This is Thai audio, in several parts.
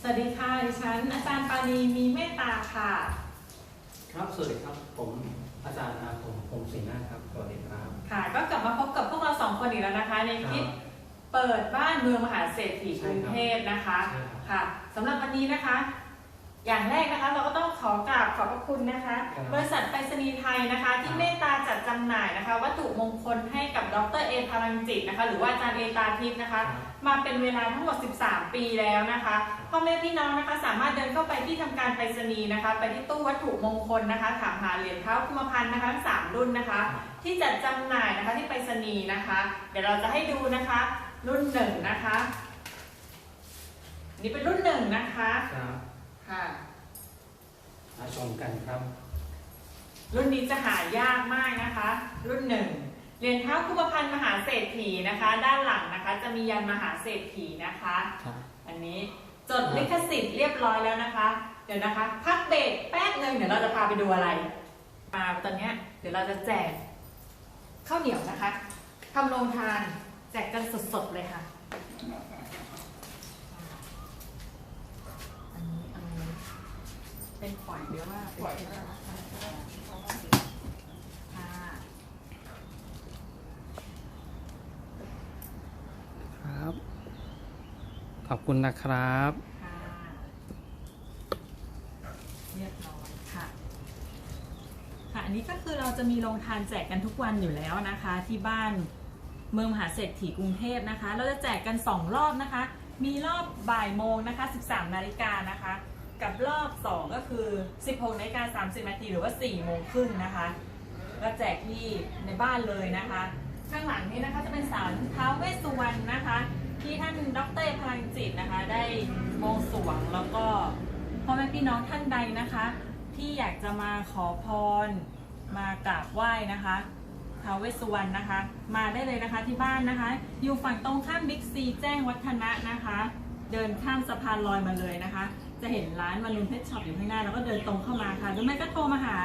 สวัสดีค่ะดิฉันอาจารย์ปานีมีเมตตาค่ะ ครับสวัสดีครับผมอาจารย์อาคมพงศ์ศรีนาถครับสวัสดีครับ ค่ะ ก็กลับมาพบกับพวกเราสองคนอีกแล้วนะคะ ในคลิปเปิดบ้านเมืองมหาเศรษฐีกรุงเทพนะคะใช่ครับค่ะสำหรับวันนี้นะคะ อย่างแรกนะคะเราก็ต้องขอกราบขอบพระคุณนะคะ ครับ บริษัทไปรษณีย์ไทยนะคะ ที่เมตตาจัดจำหน่ายนะคะ วัตถุมงคลให้กับดรเอพลังจิตนะคะ หรือว่าอาจารย์เอตาทิพย์นะคะ มาเป็นเวลาทั้งหมด 13 ปีแล้วนะคะพ่อแม่พี่น้องนะคะ สามารถเดินเข้าไปที่ทำการไปรษณีย์นะคะ ไปที่ตู้วัตถุมงคลนะคะถามหาเหรียญเท้าคุมพันธ์นะคะทั้งสามรุ่นนะคะ ที่จัดจำหน่ายนะคะที่ไปรษณีย์นะคะ เดี๋ยวเราจะให้ดูนะคะ รุ่นหนึ่งนะคะ นี่เป็นรุ่นหนึ่งนะคะ ครับค่ะ มาชมกันครับ รุ่นนี้จะหายากมากนะคะ รุ่นหนึ่งเหรียญเท้าคุมพันธ์มหาเศรษฐีนะคะ ด้านหลังนะคะ จะมียันมหาเศรษฐีนะคะ ครับ อันนี้จดลิขสิทธิ์เรียบร้อยแล้วนะคะ เดี๋ยวนะคะ พักเบรกแป๊บหนึ่งเดี๋ยวเราจะพาไปดูอะไรมาตอนเนี้ยเดี๋ยวเราจะแจกข้าวเหนียวนะคะทำโรงทานแจกกันสดๆเลยค่ะ อันนี้อันนี้ เป็นฝอยหรือว่าฝอค่ะครับ ขอบคุณนะครับ ค่ะเรียบร้อยค่ะ ค่ะ อันนี้ก็คือเราจะมีโรงทานแจกกันทุกวันอยู่แล้วนะคะ ที่บ้านเมืองมหาเศรษฐีกรุงเทพนะคะ เราจะแจกกัน 2 รอบนะคะ มีรอบบ่ายโมงนะคะ 13 นาฬิกานะคะ กับรอบ 2 ก็คือ 16นาฬิกา30นาทีหรือว่า 4 โมงครึ่งนะคะก็แจกที่ในบ้านเลยนะคะ ข้างหลังนี้นะคะจะเป็นศาลท้าวเวสสุวรรณนะคะ ที่ท่านดรพลังจิตนะคะ ได้มงสรวงแล้วก็พ่อแม่พี่น้องท่านใดนะคะ ที่อยากจะมาขอพรมากราบไหว้นะคะท้าวเวสสุวรรณนะคะ มาได้เลยนะคะที่บ้านนะคะ อยู่ฝั่งตรงข้ามบิ๊กซีแจ้งวัฒนะนะคะ เดินข้ามสะพานลอยมาเลยนะคะ จะเห็นร้านมารุนเพชรช็อปอยู่ข้างหน้า แล้วก็เดินตรงเข้ามาค่ะ หรือไม่ก็โทรมาหา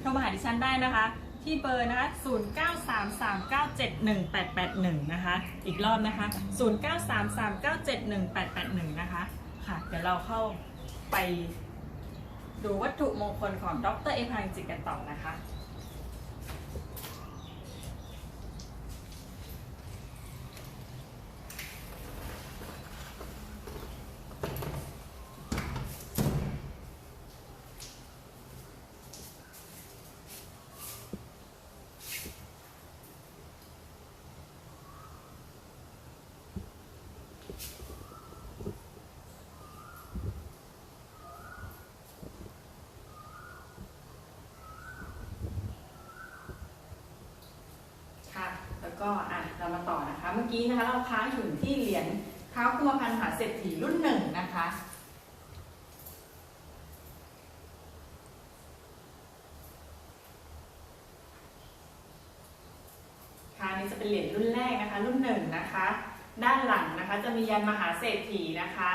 โทรมาหาดิฉันได้นะคะ ที่เบอร์นะคะ 0933971881 นะคะ อีกรอบนะคะ 0933971881 นะคะ ค่ะ เดี๋ยวเราเข้าไปดูวัตถุมงคลของดรเอพังจิตกันต่อนะคะ แล้วก็อะเรามาต่อนะคะ เมื่อกี้นะคะเราค้างถึงที่เหรียญเท้าคุมพันมหาเศรษฐีรุ่นหนึ่งนะคะค่ะนนี่จะเป็นเหรียญรุ่นแรกนะคะ รุ่นหนึ่งนะคะ ด้านหลังนะคะจะมียันมหาเศรษฐีนะคะ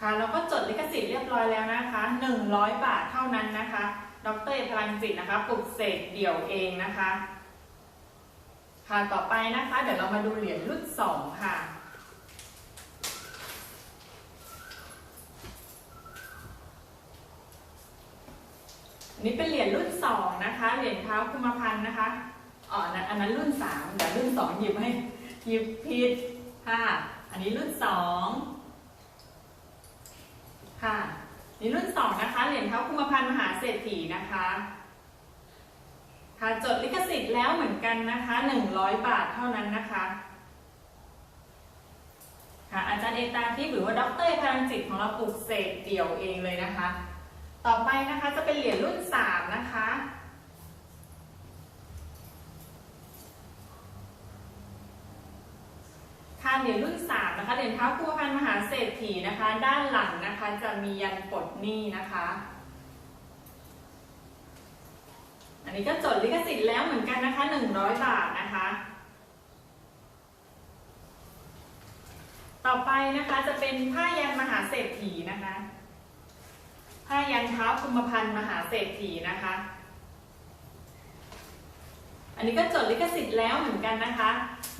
ค่ะแล้วก็จดลิขสิทธิ์เรียบร้อยแล้วนะคะ 100 บาทเท่านั้นนะคะ ดรเอพลังจิตนะคะปลุกเสกเดี่ยวเองนะคะ ค่ะต่อไปนะคะ เดี๋ยวเรามาดูเหรียญรุ่นสองค่ะอันนี้เป็นเหรียญรุ่นสองนะคะ เหรียญเท้าคุมพันธ์นะคะอ๋อันนั้นอันนั้นรุ่นสามเดี๋ยวรุ่นสองหยิบให้หยิบผิดค่ะ อันนี้รุ่นสอง ค่ะนี่รุ่นสองนะคะ เหรียญเท้าคุมพันธ์มหาเศรษฐี นะคะค่ะจดลิขสิทธิ์แล้วเหมือนกันนะคะหนึ่งร้อยบาทเท่านั้นนะคะค่ะอาจารย์เอตาที่หรือว่าดรพลังจิตของเราปลูกเสกเดี่ยวเองเลยนะคะ ต่อไปนะคะจะเป็นเหรียญรุ่นสามนะคะค่ะเหรียญรุ่นสามนะคะเหรียญเท้าคูพันมหาเศรษฐีนะคะ ด้านหลังนะคะจะมียันปลดหนี้นะคะ อันนี้ก็จดลิขสิทธิ์แล้วเหมือนกันนะคะหนึ่งร้อยบาทนะคะ ต่อไปนะคะจะเป็นผ้ายันมหาเศรษฐีนะคะผ้ายันเท้าคุมพันธ์มหาเศรษฐีนะคะ อันนี้ก็จดลิขสิทธิ์แล้วเหมือนกันนะคะ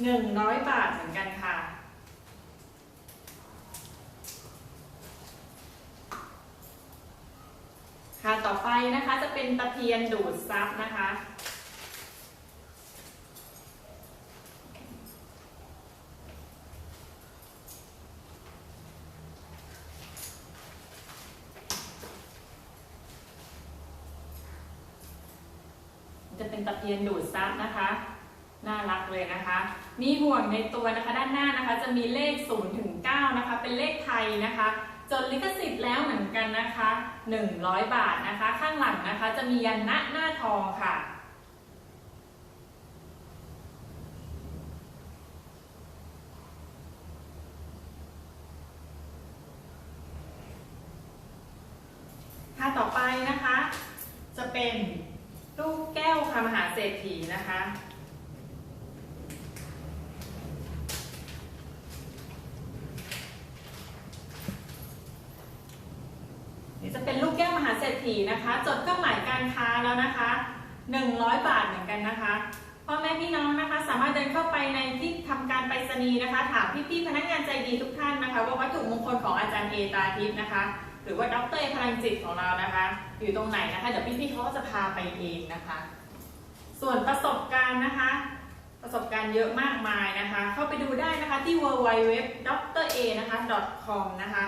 หนึ่งร้อยบาทเหมือนกันค่ะ นะคะจะ เป็นตะเพียนดูดซับนะคะ จะเป็นตะเพียนดูดซับนะคะ น่ารักเลยนะคะ มีห่วงในตัวนะคะด้านหน้านะคะ จะมีเลข0ถึง9นะคะ เป็นเลขไทยนะคะ จดลิขสิทธิ์แล้วเหมือนกันนะคะ 100 บาทนะคะ ข้างหลังนะคะจะมียันณหน้าทองค่ะ ค่ะต่อไปนะคะ จะเป็นลูกแก้วค่ะมหาเศรษฐีนะคะ นี่จะเป็นลูกแก้วีนะคะจดเครื่องหมายการค้าแล้วนะคะ 100 บาทเหมือนกันนะคะพ่อแม่พี่น้องนะคะ สามารถเดินเข้าไปในที่ทำการไปรษณีย์นะคะ ถามพี่ๆพนักงานใจดีทุกท่านนะคะ ว่าวัตถุมงคลของอาจารย์เอตาทิพย์นะคะ หรือว่าดรเอพลังจิตของเรานะคะ อยู่ตรงไหนนะคะเดี๋ยวพี่ๆเขาก็จะพาไปเองนะคะ ส่วนประสบการณ์นะคะ ประสบการณ์เยอะมากมายนะคะ เข้าไปดูได้นะคะที่ w w w d r a นะคะ .com นะคะ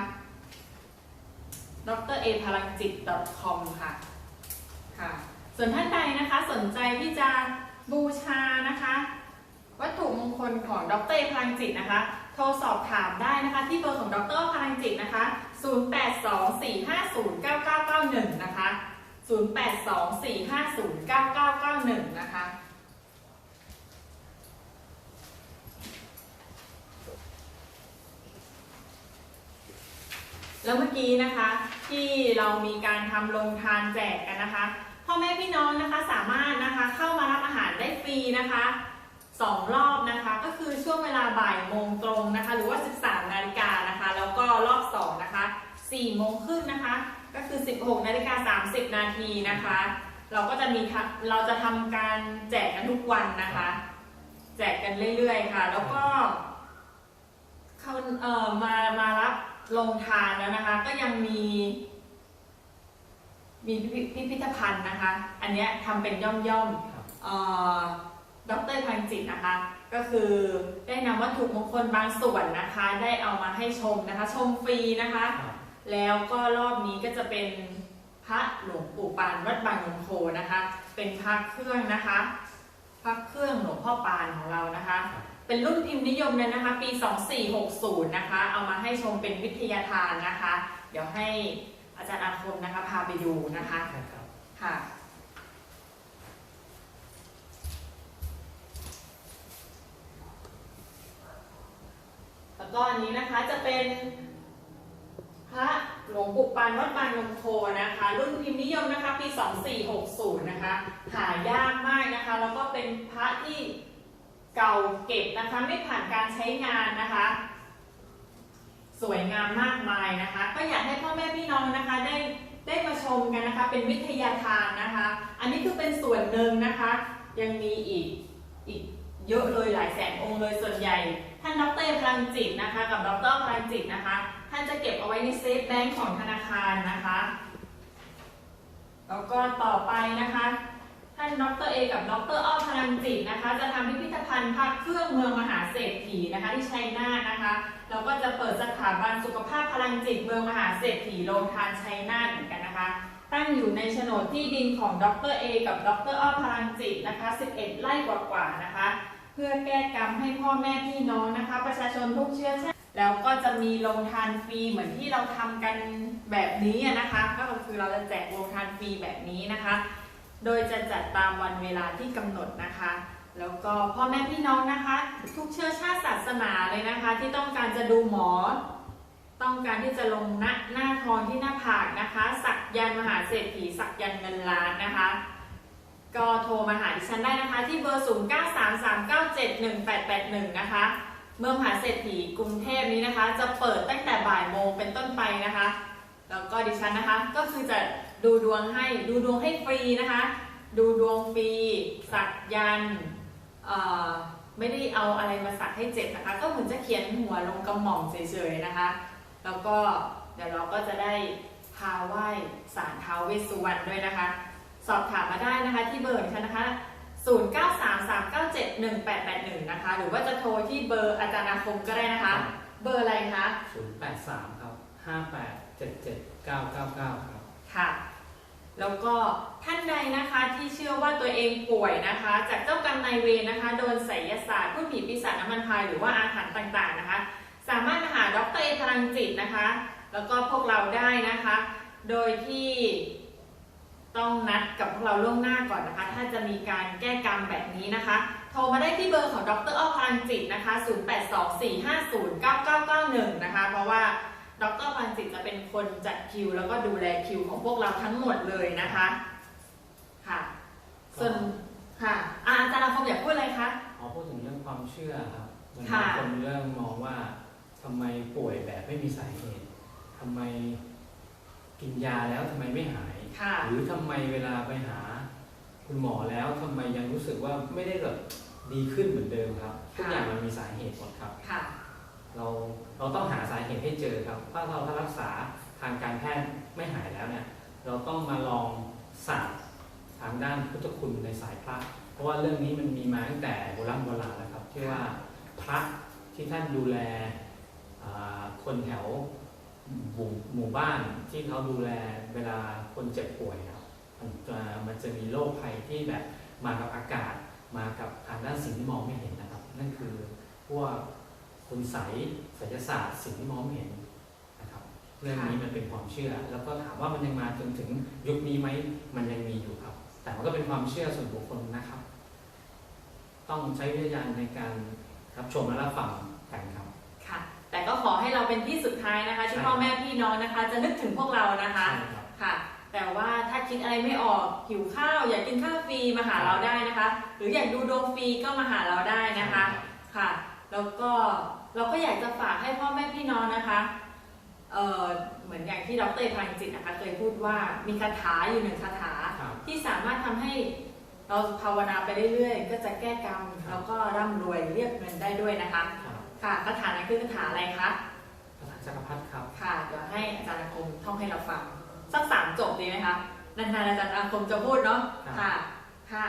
ดรเอพลังจิต .com ค่ะค่ะ ส่วนท่านใดนะคะสนใจที่จะบูชานะคะ วัตถุมงคลของดรเอพลังจิตนะคะ โทรสอบถามได้นะคะ ที่เบอร์ของดรพลังจิตนะคะ 0824509991 นะคะ 0824509991 นะคะ แล้วเมื่อกี้นะคะที่เรามีการทำโรงทานแจกกันนะคะพ่อแม่พี่น้องนะคะสามารถนะคะเข้ามารับอาหารได้ฟรีนะคะสองรอบนะคะก็คือช่วงเวลาบ่ายโมงตรงนะคะ หรือว่า 13นาฬิกานะคะ แล้วก็รอบสองนะคะ4โมงครึ่งนะคะ ก็คือ 16นาฬิกา30นาทีนะคะ เราก็จะมีทำเราจะทำการแจกกันทุกวันนะคะ แจกกันเรื่อยๆค่ะ แล้วก็เขาเอ่อมามารับ ลงทานแล้วนะคะ ก็ยังมี มีพิพิพิพิธภัณฑ์นะคะ อันเนี้ยทำเป็นย่อมย่อมๆครับเอ่อดรพันจิตนะคะ ก็คือได้นำวัตถุมงคลบางส่วนนะคะ ได้เอามาให้ชมนะคะ ชมฟรีนะคะครับแล้วก็รอบนี้ก็จะเป็นพระหลวงปู่ปานวัดบางนมโคนะคะ เป็นพระเครื่องนะคะ พระเครื่องหลวงพ่อปานของเรานะคะ เป็นรุ่นพิมพ์นิยมเลยนะคะ ปี 2460 นะคะ เอามาให้ชมเป็นวิทยาทานนะคะ เดี๋ยวให้อาจารย์อาคมนะคะ พาไปดูนะคะครับค่ะแล้วก็อันนี้นะคะจะเป็นพระหลวงปู่ปานวัดบางนมโคนะคะ รุ่นพิมพ์นิยมนะคะ ปี 2460 นะคะ หายากมากนะคะ แล้วก็เป็นพระที่ เก่าเก็บนะคะไม่ผ่านการใช้งานนะคะ สวยงามมากมายนะคะ ก็อยากให้พ่อแม่พี่น้องนะคะได้ได้มาชมกันนะคะ เป็นวิทยาทานนะคะ อันนี้คือเป็นส่วนหนึ่งนะคะ ยังมีอีกอีกเยอะเลยหลายแสนองค์เลยส่วนใหญ่ ท่านดรพลังจิตนะคะ กับดรพลังจิตนะคะ ท่านจะเก็บเอาไว้ในเซฟแบงก์ของธนาคารนะคะ แล้วก็ต่อไปนะคะ ท่านดรเอกับดรอ้อพลังจิตนะคะ จะทำพิพิธภัณฑ์พระเครื่องเมืองมหาเศรษฐีนะคะที่ชัยนาทนะคะเราก็จะเปิดสถาบันสุขภาพพลังจิตเมืองมหาเศรษฐีโรงทานชัยนาทเหมือนกันนะคะตั้งอยู่ในโฉนดที่ดินของดรเอกับดรอ้อพลังจิตนะคะ 11 ไร่กว่าๆนะคะ เพื่อแก้กรรมให้พ่อแม่พี่น้องนะคะ ประชาชนทุกเชื้อชาติแล้วก็จะมีโรงทานฟรีเหมือนที่เราทำกันแบบนี้นะคะ ก็คือเราจะแจกโรงทานฟรีแบบนี้นะคะ โดยจะจัดตามวันเวลาที่กำหนดนะคะ แล้วก็พ่อแม่พี่น้องนะคะ ทุกเชื้อชาติศาสนาเลยนะคะ ที่ต้องการจะดูหมอ ต้องการที่จะลงหน้าหน้าทองที่หน้าผากนะคะ สักยันมหาเศรษฐีสักยันเงินล้านนะคะ ก็โทรมาหาดิฉันได้นะคะ ที่เบอร์ 0933971881 นะคะเมืองมหาเศรษฐีกรุงเทพนี้นะคะ จะเปิดตั้งแต่บ่ายโมงเป็นต้นไปนะคะ แล้วก็ดิฉันนะคะก็คือจะ ดูดวงให้ดูดวงให้ฟรีนะคะ ดูดวงฟรีสักยันต์เอ่อไม่ได้เอาอะไรมาสักให้เจ็บนะคะ ก็เหมือนจะเขียนหัวลงกระหม่อมเฉยๆนะคะ แล้วก็เดี๋ยวเราก็จะได้พาไหว้สารท้าวเวสสุวรรณด้วยนะคะ สอบถามมาได้นะคะที่เบอร์ค่ะนะคะ 0933971881 นะคะ หรือว่าจะโทรที่เบอร์อาจารย์อาคมก็ได้นะคะ เบอร์อะไรคะ083 ครับ 58779999ครับ ค่ะ แล้วก็ท่านใดนะคะที่เชื่อว่าตัวเองป่วยนะคะ จากเจ้ากรรมนายเวรนะคะ โดนไสยศาสตร์ผู้ผีปีศาจน้ำมันพายหรือว่าอาถรรพ์ต่างๆนะคะ สามารถมาหาดรเอพลังจิตนะคะ แล้วก็พวกเราได้นะคะ โดยที่ต้องนัดกับพวกเราล่วงหน้าก่อนนะคะ ถ้าจะมีการแก้กรรมแบบนี้นะคะ โทรมาได้ที่เบอร์ของดรอ้อพลังจิตนะคะ 0824509991 นะคะ เพราะว่า ดรพันจิตจะเป็นคนจัดคิว แล้วก็ดูแลคิวของพวกเราทั้งหมดเลยนะคะค่ะ ส่วนค่ะอาอาจารย์อาคมอยากพูดอะไรคะขอพูดถึงเรื่องความเชื่อครับมันค่ะบางคนเริ่มมองว่าทำไมป่วยแบบไม่มีสาเหตุทำไมกินยาแล้วทำไมไม่หายค่ะหรือทำไมเวลาไปหา คุณหมอแล้วทำไมยังรู้สึกว่าไม่ได้แบบดีขึ้นเหมือนเดิมครับทุกอย่างมันมีสาเหตุหมดครับค่ะ เราเราต้องหาสาเหตุให้เจอครับ ถ้าเราถ้ารักษาทางการแพทย์ไม่หายแล้วเนี่ย เราต้องมาลองศาสตร์ทางด้านพุทธคุณในสายพระ เพราะว่าเรื่องนี้มันมีมาตั้งแต่โบราณโบราณแล้วครับที่ว่าพระที่ท่านดูแลคนแถวหมู่หมู่บ้านที่เขาดูแลเวลาคนเจ็บป่วยครับมันจะมันจะมีโรคภัยที่แบบมากับอากาศมากับทางด้านสิ่งที่มองไม่เห็นนะครับ นั่นคือพวก คุณไสยศิลศาสตร์สิ่งที่มองไม่เห็นนะครับเรื่องนี้มันเป็นความเชื่อ แล้วก็ถามว่ามันยังมาจนถึงยุคนี้ไหมมันยังมีอยู่ครับ แต่มันก็เป็นความเชื่อส่วนบุคคลนะครับ ต้องใช้วิทยาณในการรับชมและรับฟังกันครับค่ะ แต่ก็ขอให้เราเป็นที่สุดท้ายนะคะ ที่ใช่พ่อแม่พี่น้องนะคะ จะนึกถึงพวกเรานะคะใช่ครับค่ะแต่ว่าถ้าคิดอะไรไม่ออกหิวข้าว อยากกินข้าวฟรีมาหาเราได้นะคะ หรืออยากดูดวงฟรีก็มาหาเราได้นะคะค่ะ แล้วก็ เราก็อยากจะฝากให้พ่อแม่พี่น้องนะคะเอ่อเหมือนอย่างที่ดรพลังจิตนะคะเคยพูดว่ามีคาถาอยู่หนึ่งคาถาครับที่สามารถทำให้เราภาวนาไปเรื่อยๆ ก็จะแก้กรรมครับแล้วก็ร่ำรวยเรียกเงินได้ด้วยนะคะครับค่ะคาถานั้นคือคาถาอะไรคะพระจักรพรรดิครับค่ะเดี๋ยวให้อาจารย์อาคมท่องให้เราฟังสักสามจบดีไหมคะนานๆอาจารย์อาคมจะพูดเนาะค่ะค่ะ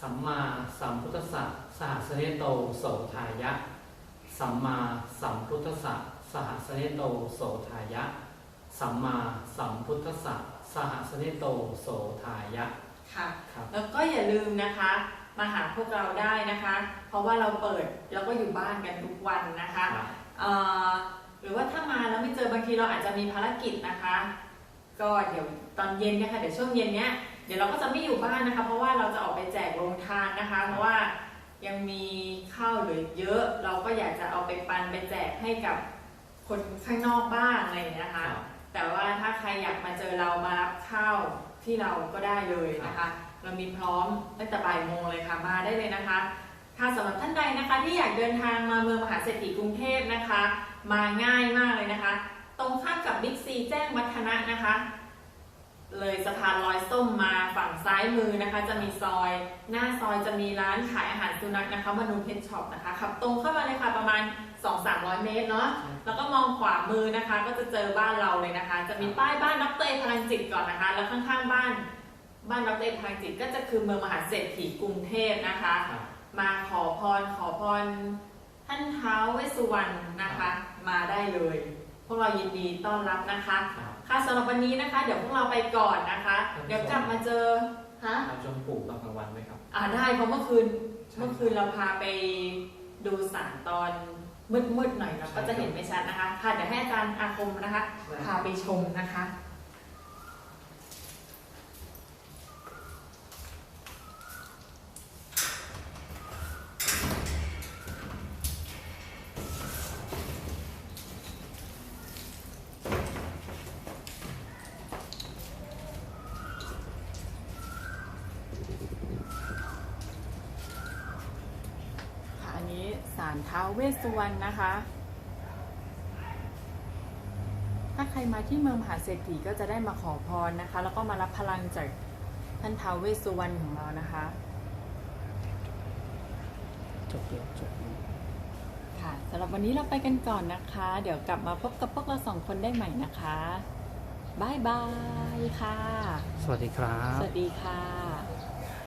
สัมมาสัมพุทธัสสะสหัสเนโตโสทายะ สัมมาสัมพุทธัสสะสหัสเนโตโสทายะ สัมมาสัมพุทธัสสะสหัสเนโตโสทายะค่ะครับแล้วก็อย่าลืมนะคะ มาหาพวกเราได้นะคะ เพราะว่าเราเปิดแล้วก็อยู่บ้านกันทุกวันนะคะครับเอ่อหรือว่าถ้ามาแล้วไม่เจอบางทีเราอาจจะมีภารกิจนะคะ ก็เดี๋ยวตอนเย็นเนี่ยค่ะเดี๋ยวช่วงเย็นเนี้ยเดี๋ยวเราก็จะไม่อยู่บ้านนะคะ เพราะว่าเราจะออกไปแจกโรงทานนะคะ เพราะว่า ยังมีข้าวเหลือเยอะ เราก็อยากจะเอาไปปันไปแจกให้กับคนข้างนอกบ้างอะไรอย่างเงี้ยนะคะ แต่ว่าถ้าใครอยากมาเจอเรามารับข้าวที่เราก็ได้เลยนะคะ เรามีพร้อมตั้งแต่บ่ายโมงเลยค่ะมาได้เลยนะคะค่ะสำหรับท่านใดนะคะที่อยากเดินทางมาเมืองมหาเศรษฐีกรุงเทพนะคะ มาง่ายมากเลยนะคะ ตรงข้ามกับบิ๊กซีแจ้งวัฒนะนะคะ เลยสะพานลอยส้มมาฝั่งซ้ายมือนะคะ จะมีซอย หน้าซอยจะมีร้านขายอาหารสุนัขนะคะมนูเพชช็อปนะคะขับตรงเข้ามาเลยค่ะประมาณ 2-300 เมตรเนาะแล้วก็มองขวามือนะคะ ก็จะเจอบ้านเราเลยนะคะ จะมีป้ายบ้านดรเอพลังจิตก่อนนะคะ แล้วข้างๆบ้าน บ้านดรเอพลังจิตก็จะคือเมืองมหาเศรษฐีกรุงเทพนะคะครับมาขอพรขอพรท่านเท้าวเวสสุวรรณนะคะ มาได้เลย พวกเรายินดีต้อนรับนะคะ ครับค่ะสำหรับวันนี้นะคะ เดี๋ยวพวกเราไปก่อนนะคะครับเดี๋ยวกลับมาเจอฮะเราชมปลูกตอนกลางวันไหมครับ อ่าได้เพราะเมื่อคืนใช่เมื่อคืนเราพาไปดูสารตอนมืดๆหน่อยเนาะใช่ก็จะเห็นไม่ชัดนะคะ ค่ะเดี๋ยวให้อาจารย์อาคมนะคะพาไปชมนะคะค่ะอันนี้สารท้าวเวสสุวรรณนะคะ ถ้าใครมาที่เมืองมหาเศรษฐีก็จะได้มาขอพรนะคะ แล้วก็มารับพลังจากท่านท้าวเวสสุวรรณของเรานะคะจบเดียวจบค่ะสำหรับวันนี้เราไปกันก่อนนะคะ เดี๋ยวกลับมาพบกับพวกเราสองคนได้ใหม่นะคะบายบายค่ะ สวัสดีครับ สวัสดีค่ะ